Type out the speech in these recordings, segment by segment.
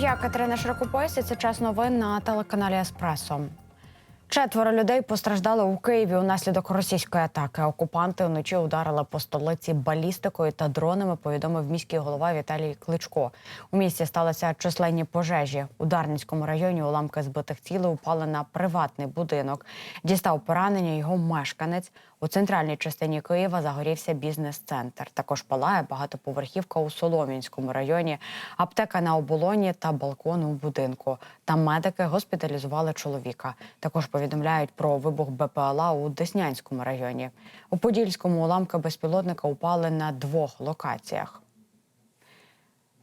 я Катерина Широкопойсь, і Це час новин на телеканалі Еспресо. Четверо людей постраждали у Києві унаслідок російської атаки. Окупанти вночі ударили по столиці балістикою та дронами. Повідомив міський голова Віталій Кличко. У місті сталися численні пожежі. У Дарницькому районі уламки збитих цілей упали на приватний будинок. Дістав поранення його мешканець. У центральній частині Києва загорівся бізнес-центр. Також палає багатоповерхівка у Солом'янському районі, аптека на оболоні та балкон у будинку. Там медики госпіталізували чоловіка. Також повідомляють про вибух БПЛА у Деснянському районі. У Подільському уламки безпілотника упали на двох локаціях.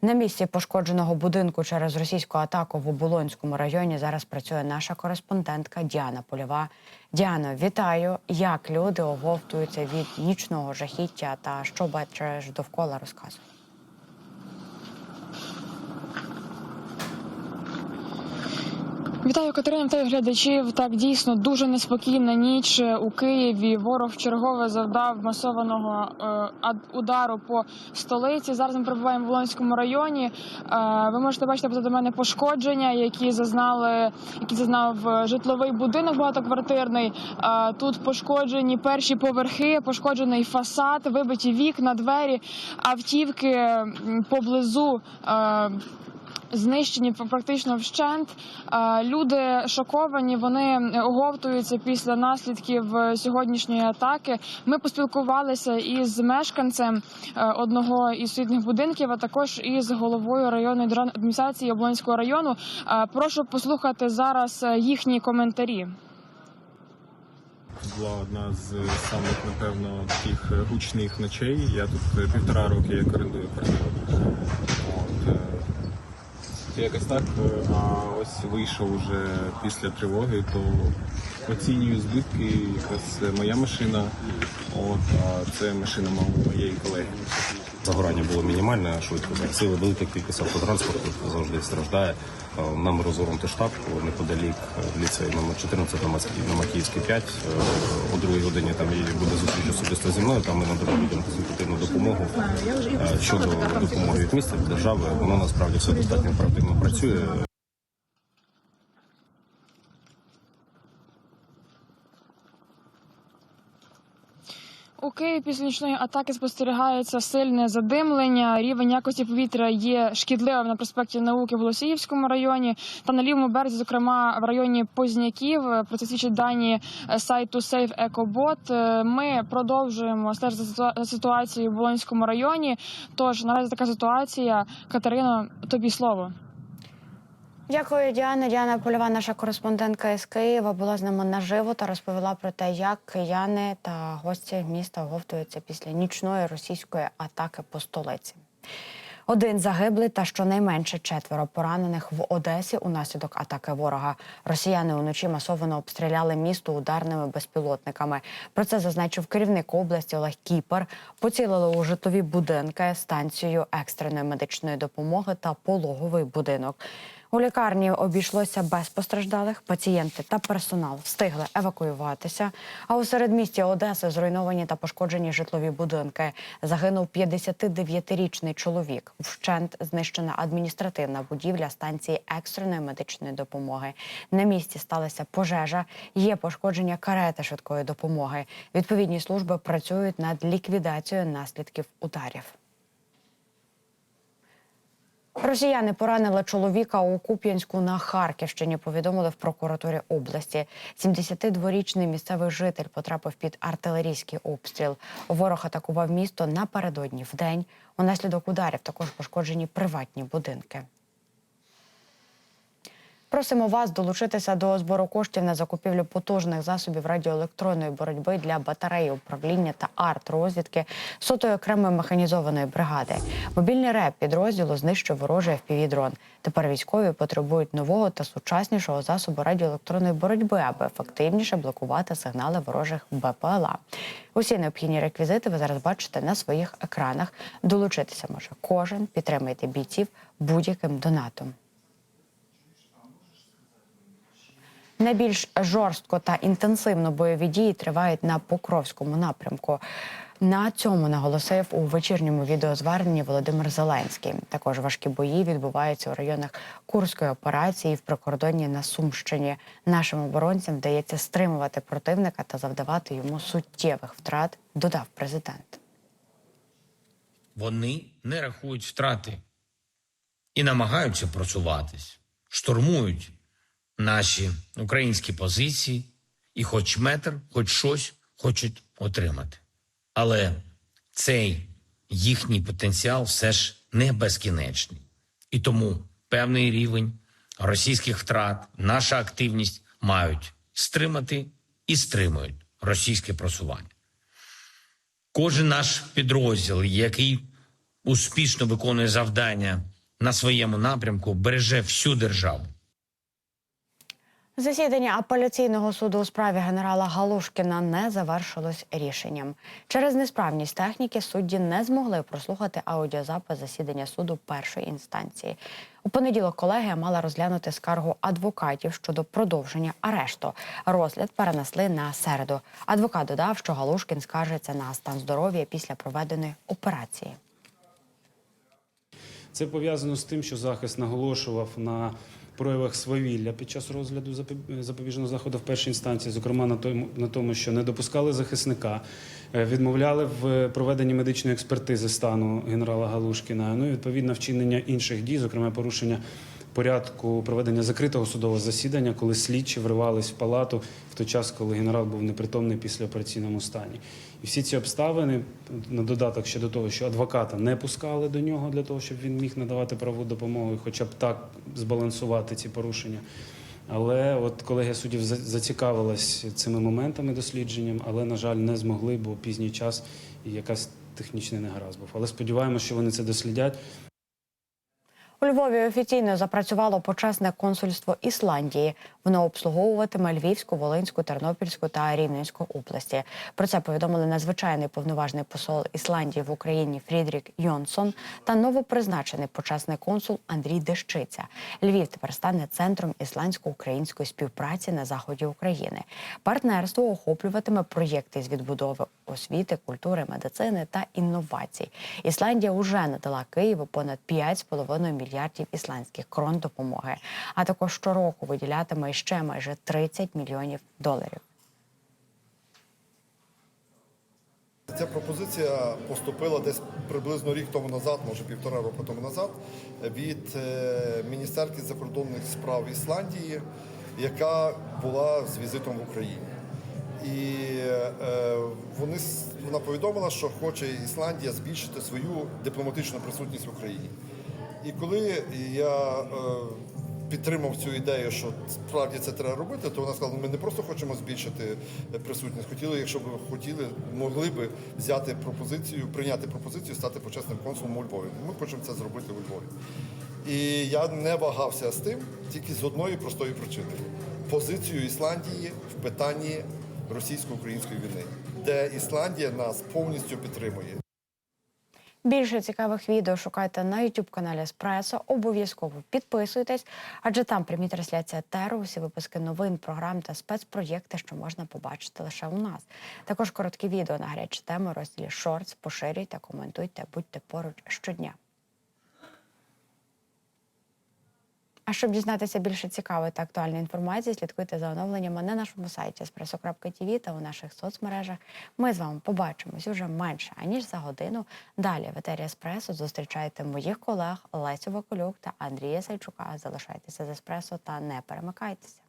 На місці пошкодженого будинку через російську атаку в Оболонському районі зараз працює наша кореспондентка Діана Польова. Діано, вітаю! Як люди оговтуються від нічного жахіття та що бачиш довкола розказуй. Вітаю Катерина, вітаю глядачів. Так дійсно дуже неспокійна ніч у Києві. Ворог чергове завдав масованого е, удару по столиці. Зараз ми перебуваємо в Волонському районі. Е, ви можете бачити позаду мене пошкодження, які зазнали, які зазнав е, житловий будинок багатоквартирний. Е, тут пошкоджені перші поверхи, пошкоджений фасад, вибиті вікна, двері, автівки поблизу. Е, знищені практично вщент. Люди шоковані, вони оговтуються після наслідків е, сьогоднішньої атаки. Ми поспілкувалися із мешканцем е, одного із сусідніх будинків, а також із головою районної державної адміністрації Облонського району. Прошу послухати зараз е, їхні коментарі. Була одна з самих, напевно, таких гучних ночей. Я тут півтора роки як орендую квартиру. От, е, якось так, е, а ось вийшов уже після тривоги, то оцінюю збитки, якраз моя машина, от, а це машина моєї колеги. Загорання було мінімальне, швидко загасили. велика кількість автотранспорту завжди страждає. Е, Нам розгорнути штаб неподалік е, ліцею номер 14 на Макіївській 5. Е, О другій годині там її буде зустріч особисто зі мною. Там ми надамо людям консультативну допомогу Е, щодо допомоги від міста від держави. Воно насправді все достатньо оперативно працює. У Києві після нічної атаки спостерігається сильне задимлення. Рівень якості повітря є шкідливим на проспекті науки в Голосіївському районі та на лівому березі, зокрема в районі Позняків. Про це свідчать дані е, сайту Safe EcoBot. Е, Ми продовжуємо стежити за ситуацією в Болонському районі. Тож наразі така ситуація. Катерино, тобі слово. Дякую, Діана. Діана Польова, наша кореспондентка із Києва, була з нами наживо та розповіла про те, як кияни та гості міста оговтуються після нічної російської атаки по столиці. Один загиблий та щонайменше четверо поранених в Одесі унаслідок атаки ворога. Росіяни уночі масово обстріляли місто ударними безпілотниками. Про це зазначив керівник області Олег Кіпер. Поцілили у житлові будинки, станцію екстреної медичної допомоги та пологовий будинок. У лікарні обійшлося без постраждалих. Пацієнти та персонал встигли евакуюватися. А у середмісті Одеси зруйновані та пошкоджені житлові будинки. Загинув 59-річний чоловік. Вщент знищена адміністративна будівля станції екстреної медичної допомоги. На місці сталася пожежа. Є пошкодження карети швидкої допомоги. Відповідні служби працюють над ліквідацією наслідків ударів. Росіяни поранили чоловіка у Куп'янську на Харківщині. Повідомили в прокуратурі області. 72-річний місцевий житель потрапив під артилерійський обстріл. Ворог атакував місто напередодні в день. Унаслідок ударів також пошкоджені приватні будинки. Просимо вас долучитися до збору коштів на закупівлю потужних засобів радіоелектронної боротьби для батареї управління та арт-розвідки сотої окремої механізованої бригади. Мобільний реп підрозділу знищив ворожий FPV-дрон. Тепер військові потребують нового та сучаснішого засобу радіоелектронної боротьби, аби ефективніше блокувати сигнали ворожих БПЛА. Усі необхідні реквізити ви зараз бачите на своїх екранах. Долучитися може кожен. Підтримайте бійців будь-яким донатом. Найбільш жорстко та інтенсивно бойові дії тривають на Покровському напрямку. На цьому наголосив у вечірньому відеозверненні Володимир Зеленський. Також важкі бої відбуваються у районах Курської операції в прикордонні на Сумщині. Нашим оборонцям вдається стримувати противника та завдавати йому суттєвих втрат, додав президент. Вони не рахують втрати і намагаються просуватись, штурмують наші українські позиції і хоч метр, хоч щось хочуть отримати. Але цей їхній потенціал все ж не безкінечний. І тому певний рівень російських втрат, наша активність мають стримати і стримують російське просування. Кожен наш підрозділ, який успішно виконує завдання на своєму напрямку, береже всю державу. Засідання апеляційного суду у справі генерала Галушкіна не завершилось рішенням. Через несправність техніки судді не змогли прослухати аудіозапис засідання суду першої інстанції. У понеділок колегія мала розглянути скаргу адвокатів щодо продовження арешту. Розгляд перенесли на середу. Адвокат додав, що Галушкін скаржиться на стан здоров'я після проведеної операції. Це пов'язано з тим, що захист наголошував на проявах свавілля під час розгляду запобіжного заходу в першій інстанції, зокрема на тому, на тому, що не допускали захисника, е, відмовляли в проведенні медичної експертизи стану генерала Галушкіна. Ну і відповідно вчинення інших дій, зокрема порушення порядку проведення закритого судового засідання, коли слідчі вривались в палату в той час, коли генерал був непритомний після операційному стані. І всі ці обставини на додаток ще до того, що адвоката не пускали до нього для того, щоб він міг надавати правову допомогу, і хоча б так збалансувати ці порушення. Але от колегія суддів за- зацікавилась цими моментами дослідженням, але на жаль, не змогли, бо пізній час і якась технічний негаразд був. Але сподіваємося, що вони це дослідять. У Львові офіційно запрацювало почесне консульство Ісландії. Воно обслуговуватиме Львівську, Волинську, Тернопільську та Рівненську області. Про це повідомили надзвичайний повноважний посол Ісландії в Україні Фрідрік Йонсон та новопризначений почесний консул Андрій Дещиця. Львів тепер стане центром ісландсько-української співпраці на заході України. Партнерство охоплюватиме проєкти з відбудови освіти, культури, медицини та інновацій. Ісландія уже надала Києву понад 5,5 мільярдів ісландських крон допомоги, а також щороку виділятиме ще майже 30 мільйонів доларів. Ця пропозиція поступила десь приблизно рік тому назад, може півтора року тому назад, від е, Міністерки закордонних справ Ісландії, яка була з візитом в Україні. І е, вони, вона повідомила, що хоче Ісландія збільшити свою дипломатичну присутність в Україні. І коли я е, підтримав цю ідею, що справді це треба робити, то вона сказала, ми не просто хочемо збільшити присутність, хотіли, якщо б хотіли, могли б взяти пропозицію, прийняти пропозицію, стати почесним консулом у Львові. Ми хочемо це зробити у Львові. І я не вагався з тим тільки з одної простої причини: позицію Ісландії в питанні російсько-української війни, де Ісландія нас повністю підтримує. Більше цікавих відео шукайте на youtube каналі Еспресо. Обов'язково підписуйтесь, адже там прямі трансляція теру, усі випуски новин, програм та спецпроєкти, що можна побачити лише у нас. Також короткі відео на гарячі теми, розділі Шортс. Поширюйте, коментуйте, будьте поруч щодня. А щоб дізнатися більше цікавої та актуальної інформації, слідкуйте за оновленнями на нашому сайті espresso.tv та у наших соцмережах. Ми з вами побачимось уже менше аніж за годину. Далі в етері Еспресо зустрічайте моїх колег Лесю Вакулюк та Андрія Сайчука. Залишайтеся з Еспресо та не перемикайтеся.